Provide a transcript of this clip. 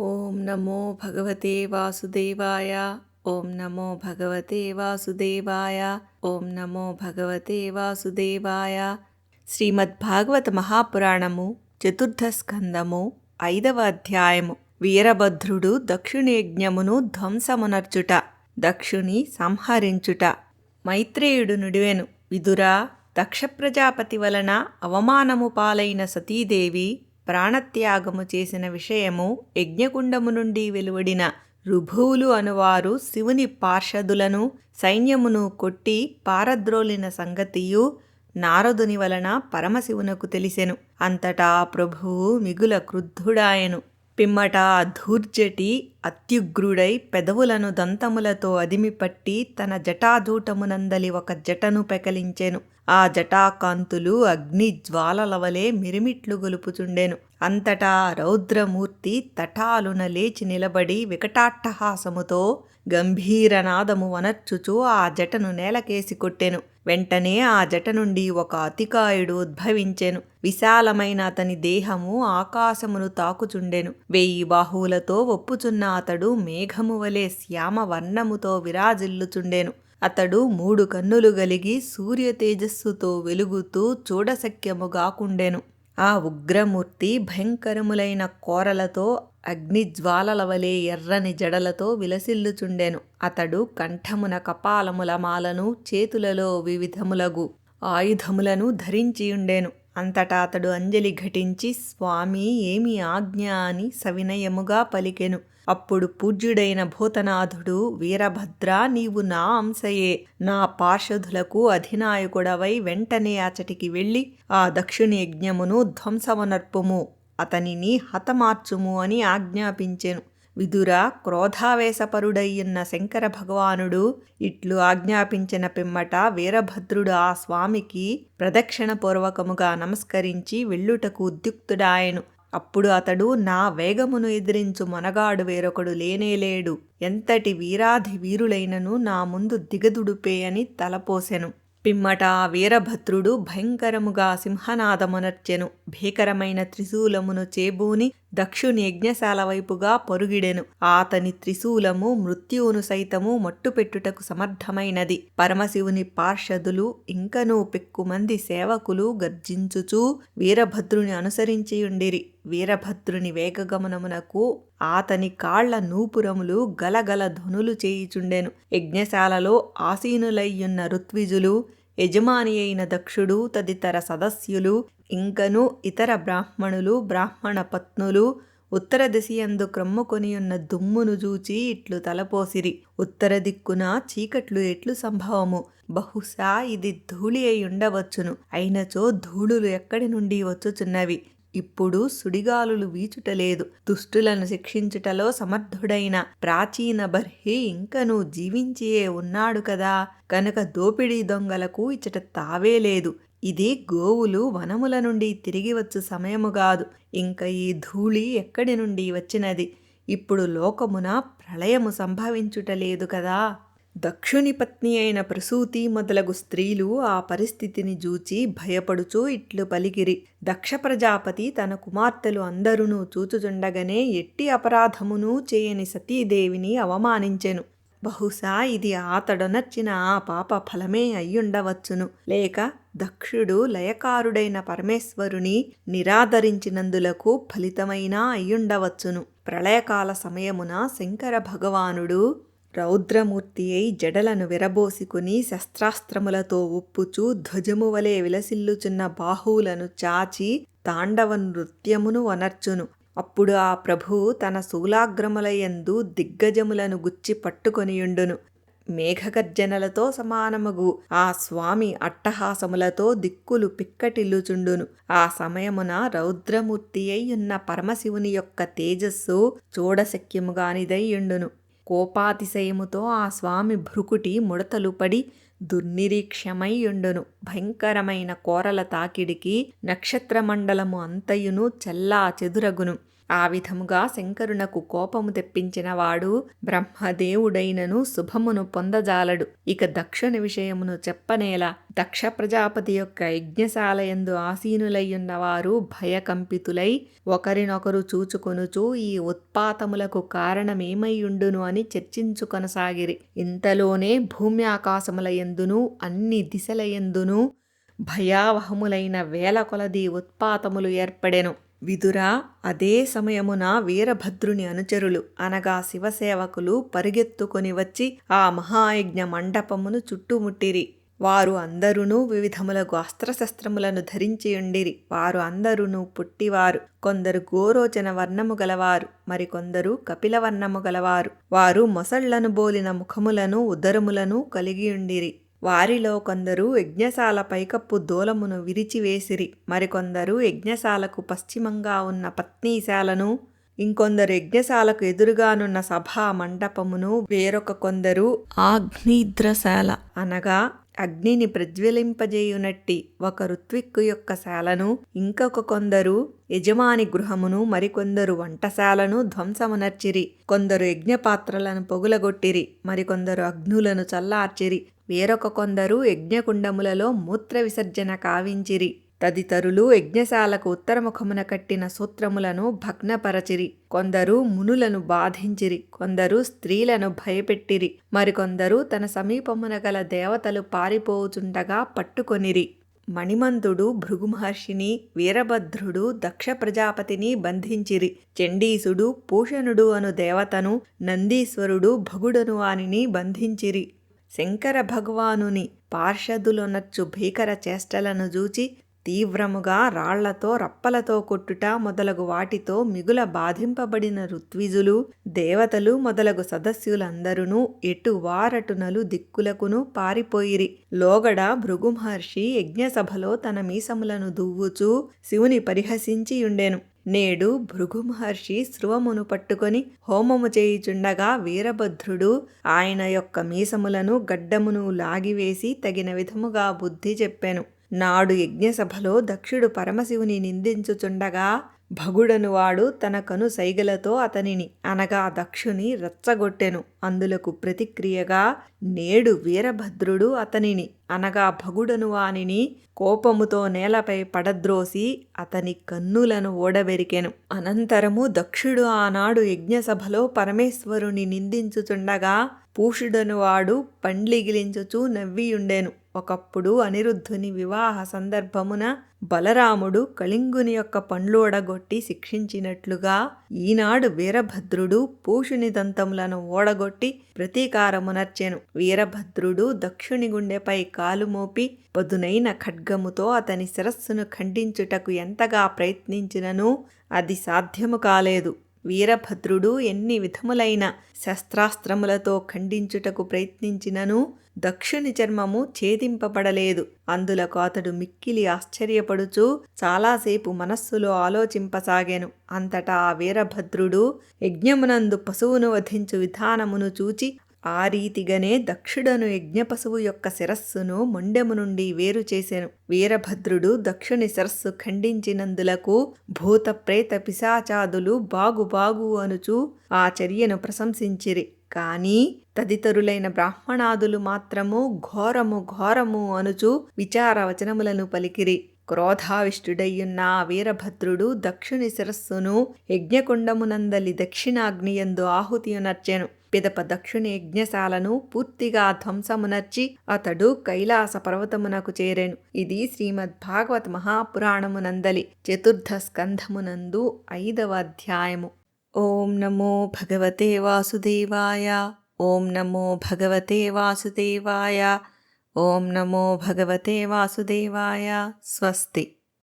ఓం నమో భగవతే వాసుదేవాయ. ఓం నమో భగవతే వాసుదేవాయ. ఓం నమో భగవతే వాసుదేవాయ. శ్రీమద్భాగవత మహాపురాణము చతుర్థ స్కందము ఐదవ అధ్యాయము. వీరభద్రుడు దక్షిణయజ్ఞమును ధ్వంసమునర్చుట దక్షుని సంహరించుట. మైత్రేయుడు నుడివెను. విదురా దక్ష ప్రజాపతి వలన అవమానము పాలైన సతీదేవి ప్రాణత్యాగము చేసిన విషయము యజ్ఞకుండము నుండి వెలువడిన రుభువులు అనువారు శివుని పార్షదులను సైన్యమును కొట్టి పారద్రోలిన సంగతియు నారదుని వలన పరమశివునకు తెలిసెను. అంతటా ప్రభువు మిగుల క్రుద్ధుడాయను. పిమ్మట ధూర్జటి అత్యుగ్రుడై పెదవులను దంతములతో అదిమిపట్టి తన జటాధూటమునందలి ఒక జటను పెకలించెను. ఆ జటాకాంతులు అగ్ని జ్వాలల వలె మిరిమిట్లు గొలుపుచుండెను. అంతటా రౌద్రమూర్తి తటాలున లేచి నిలబడి వికటాట్టహాసముతో గంభీరనాదము వనర్చుచు ఆ జటను నేలకేసి కొట్టెను. వెంటనే ఆ జట నుండి ఒక అతికాయుడు ఉద్భవించెను. విశాలమైన అతని దేహము ఆకాశమును తాకుచుండెను. వెయ్యి బాహువులతో ఒప్పుచున్న అతడు మేఘము వలె శ్యామ వర్ణముతో విరాజిల్లుచుండెను. అతడు మూడు కన్నులు గలిగి సూర్య తేజస్సుతో వెలుగుతూ చూడశక్యముగాకుండెను ఆ ఉగ్రమూర్తి భయంకరములైన కోరలతో అగ్నిజ్వాలల వలె ఎర్రని జడలతో విలసిల్లుచుండెను. అతడు కంఠమున కపాలముల మాలను చేతులలో వివిధములగు ఆయుధములను ధరించియుండెను. అంతటా అతడు అంజలి ఘటించి స్వామి ఏమి ఆజ్ఞ? అని సవినయముగా పలికెను. అప్పుడు పూజ్యుడైన భూతనాథుడు వీరభద్ర నీవు నా అంశయే. నా పార్షధులకు అధినాయకుడవై వెంటనే అచటికి వెళ్ళి ఆ దక్షిణ యజ్ఞమును ధ్వంసమునర్పుము. అతనిని హతమార్చుము అని ఆజ్ఞాపించెను. విదుర క్రోధావేశపరుడయ్యున్న శంకర భగవానుడు ఇట్లు ఆజ్ఞాపించిన పిమ్మట వీరభద్రుడు ఆ స్వామికి ప్రదక్షిణపూర్వకముగా నమస్కరించి వెళ్ళుటకు ఉద్యుక్తుడాయను. అప్పుడు అతడు నా వేగమును ఎదిరించు మొనగాడు వేరొకడు లేనేలేడు. ఎంతటి వీరాధి వీరులైనను నా ముందు దిగదుడుపే అని తలపోసెను. పిమ్మట వీరభద్రుడు భయంకరముగా సింహనాదమునర్చెను. భీకరమైన త్రిశూలమును చేబూని దక్షుని యజ్ఞశాల వైపుగా పొరుగిడెను. ఆతని త్రిశూలము మృత్యువును సైతము మట్టుపెట్టుటకు సమర్థమైనది. పరమశివుని పార్షదులు ఇంకనూ పెక్కుమంది సేవకులు గర్జించుచూ వీరభద్రుని అనుసరించియుండిరి. వీరభద్రుని వేగగమనమునకు ఆతని కాళ్ళ నూపురములు గలగల ధ్వనులు చేయుచుండెను. యజ్ఞశాలలో ఆసీనులయ్యున్న ఋత్విజులు యజమాని అయిన దక్షుడు తదితర సదస్యులు ఇంకను ఇతర బ్రాహ్మణులు బ్రాహ్మణ పత్నులు ఉత్తర దిశయందు క్రమ్ముకొనియున్న దుమ్మును చూచి ఇట్లు తలపోసిరి. ఉత్తర దిక్కున చీకట్లు ఎట్లు సంభవము? బహుశా ఇది ధూళి అయి ఉండవచ్చును. అయినచో ధూళులు ఎక్కడి నుండి వచ్చుచున్నవి? ఇప్పుడు సుడిగాలులు వీచుటలేదు. దుష్టులను శిక్షించుటలో సమర్థుడైన ప్రాచీన బర్హి ఇంకను జీవించియే ఉన్నాడు కదా. కనుక దోపిడీ దొంగలకు ఇచ్చట తావే లేదు. ఇది గోవులు వనముల నుండి తిరిగి వచ్చు సమయము కాదు. ఇంక ఈ ధూళి ఎక్కడి నుండి వచ్చినది? ఇప్పుడు లోకమున ప్రళయము సంభవించుటలేదు కదా. దక్షుని పత్ని అయిన ప్రసూతి మొదలగు స్త్రీలు ఆ పరిస్థితిని జూచి భయపడుచూ ఇట్లు పలికిరి. దక్ష ప్రజాపతి తన కుమార్తెలు అందరునూ చూచుచుండగనే ఎట్టి అపరాధమును చేయని సతీదేవిని అవమానించెను. బహుశా ఇది ఆతడొనర్చిన ఆ పాప ఫలమే అయ్యుండవచ్చును. లేక దక్షుడు లయకారుడైన పరమేశ్వరుని నిరాదరించినందులకు ఫలితమైనా అయ్యుండవచ్చును. ప్రళయకాల సమయమున శంకర భగవానుడు రౌద్రమూర్తి అయి జడలను విరబోసుకుని శస్త్రాస్త్రములతో ఉప్పుచూ ధ్వజము వలె విలసిల్లుచున్న బాహువులను చాచి తాండవ నృత్యమును వనర్చును. అప్పుడు ఆ ప్రభువు తన శూలాగ్రములయందు దిగ్గజములను గుచ్చి పట్టుకొనియుండును. మేఘగర్జనలతో సమానముగు ఆ స్వామి అట్టహాసములతో దిక్కులు పిక్కటిల్లుచుండును. ఆ సమయమున రౌద్రమూర్తి ఉన్న పరమశివుని యొక్క తేజస్సు చూడశక్యముగానిదయ్యుండును కోపాతిశయముతో ఆ స్వామి భృకుటి ముడతలు పడి దుర్నిరీక్షమైయుండును భయంకరమైన కోరల తాకిడికి నక్షత్రమండలము అంతయును చెల్లా చెదురగును ఆ విధముగా శంకరునకు కోపము తెప్పించిన వాడు బ్రహ్మదేవుడైనను శుభమును పొందజాలడు. ఇక దక్షుని విషయమును చెప్పనేలా దక్ష ప్రజాపతి యొక్క యజ్ఞశాలయందు ఆసీనులయ్యున్నవారు భయకంపితులై ఒకరినొకరు చూచుకొనుచూ ఈ ఉత్పాతములకు కారణమేమయ్యుండును అని చర్చించుకొనసాగిరి ఇంతలోనే భూమి ఆకాశములయందును అన్ని దిశల ఎందును భయావహములైన వేల కొలది ఉత్పాతములు ఏర్పడెను. విదురా అదే సమయమున వీరభద్రుని అనుచరులు అనగా శివసేవకులు పరిగెత్తుకొని వచ్చి ఆ మహాయజ్ఞ మండపమును చుట్టుముట్టిరి. వారు అందరును వివిధములకు అస్త్రశస్త్రములను ధరించియుండిరి వారు అందరును పుట్టివారు. కొందరు గోరోచన వర్ణము గలవారు. మరికొందరు కపిల వర్ణము గలవారు. వారు మొసళ్ళను బోలిన ముఖములను ఉదరములను కలిగియుండిరి వారిలో కొందరు యజ్ఞశాల పైకప్పు దూలమును విరిచివేసిరి. మరికొందరు యజ్ఞశాలకు పశ్చిమంగా ఉన్న పత్నీశాలను ఇంకొందరు యజ్ఞశాలకు ఎదురుగానున్న సభా మండపమును వేరొక కొందరు ఆగ్నిద్రశాల అనగా అగ్నిని ప్రజ్వలింపజేయునట్టి ఒక ఋత్విక్కు యొక్క శాలను ఇంకొక కొందరు యజమాని గృహమును మరికొందరు వంటశాలను ధ్వంసమునర్చిరి. కొందరు యజ్ఞపాత్రలను పొగులగొట్టిరి. మరికొందరు అగ్నులను చల్లార్చిరి. వేరొక కొందరు యజ్ఞకుండములలో మూత్ర విసర్జన కావించిరి. తదితరులు యజ్ఞశాలకు ఉత్తరముఖమున కట్టిన సూత్రములను భగ్నపరచిరి. కొందరు మునులను బాధించిరి. కొందరు స్త్రీలను భయపెట్టిరి. మరికొందరు తన సమీపమున గల దేవతలు పారిపోవుచుండగా పట్టుకొనిరి. మణిమంతుడు భృగు మహర్షిని వీరభద్రుడు దక్ష ప్రజాపతిని బంధించిరి. చండీసుడు పూషణుడు అను దేవతను నందీశ్వరుడు భగుడను వానిని బంధించిరి. శంకర భగవానుని పార్షదులొనచ్చు భీకర చేష్టలను చూచి తీవ్రముగా రాళ్ళతో రప్పలతో కొట్టుట మొదలగు వాటితో మిగుల బాధింపబడిన ఋత్విజులు దేవతలు మొదలగు సదస్యులందరూ ఎటు వారటునలు దిక్కులకును పారిపోయిరి. లోగడ భృగు మహర్షి యజ్ఞసభలో తన మీసములను దువ్వుచూ శివుని పరిహసించియుండెను. నేడు భృగు మహర్షి శృవమును పట్టుకొని హోమము చేయుచుండగా వీరభద్రుడు ఆయన యొక్క మీసములను గడ్డమును లాగివేసి తగిన విధముగా బుద్ధి చెప్పెను. నాడు యజ్ఞసభలో దక్షుడు పరమశివుని నిందించుచుండగా భగుడను వాడు తన కను సైగలతో అతనిని అనగా దక్షుని రచ్చగొట్టెను. అందులకు ప్రతిక్రియగా నేడు వీరభద్రుడు అతనిని అనగా భగుడను వానిని కోపముతో నేలపై పడద్రోసి అతని కన్నులను ఓడబెరికెను. అనంతరము దక్షుడు ఆనాడు యజ్ఞసభలో పరమేశ్వరుని నిందించుచుండగా పూషుడను వాడు పండ్లిగిలించుచూ నవ్వియుండెను. ఒకప్పుడు అనిరుద్ధుని వివాహ సందర్భమున బలరాముడు కళింగుని యొక్క పండ్లు ఓడగొట్టి శిక్షించినట్లుగా ఈనాడు వీరభద్రుడు పూషుని దంతములను ఓడగొట్టి ప్రతీకారమునర్చెను. వీరభద్రుడు దక్షుని గుండెపై కాలు మోపి పదునైన ఖడ్గముతో అతని శిరస్సును ఖండించుటకు ఎంతగా ప్రయత్నించినను అది సాధ్యము కాలేదు. వీరభద్రుడు ఎన్ని విధములైన శస్త్రాస్త్రములతో ఖండించుటకు ప్రయత్నించినను దక్షుని చర్మము ఛేదింపబడలేదు. అందులకు అతడు మిక్కిలి ఆశ్చర్యపడుచు చాలాసేపు మనస్సులో ఆలోచింపసాగాను. అంతటా ఆ వీరభద్రుడు యజ్ఞమునందు పశువును వధించు విధానమును చూచి ఆ రీతిగానే దక్షుడను యజ్ఞపశువు యొక్క శిరస్సును మొండెము నుండి వేరు చేసెను. వీరభద్రుడు దక్షుని శిరస్సు ఖండించినందులకు భూత ప్రేత పిశాచాదులు బాగు బాగు అనుచు ఆ చర్యను ప్రశంసించిరి. కానీ తదితరులైన బ్రాహ్మణాదులు మాత్రము ఘోరము ఘోరము అనుచు విచార వచనములను పలికిరి. క్రోధావిష్టుడయ్యున్న వీరభద్రుడు దక్షుని శిరస్సును యజ్ఞకుండమునందలి దక్షిణాగ్నియందు ఆహుతియునర్చెను పిదప దక్షుణ యజ్ఞశాలను పూర్తిగా ధ్వంసమునర్చి అతడు కైలాస పర్వతమునకు చేరెను. ఇది శ్రీమద్ భాగవత మహాపురాణమునందలి చతుర్థ స్కంధమునందు ఐదవ అధ్యాయము. ఓం నమో భగవతే వాసుదేవాయ. ఓం నమో భగవతే వాసుదేవాయ. ఓం నమో భగవతే వాసుదేవాయ. స్వస్తి.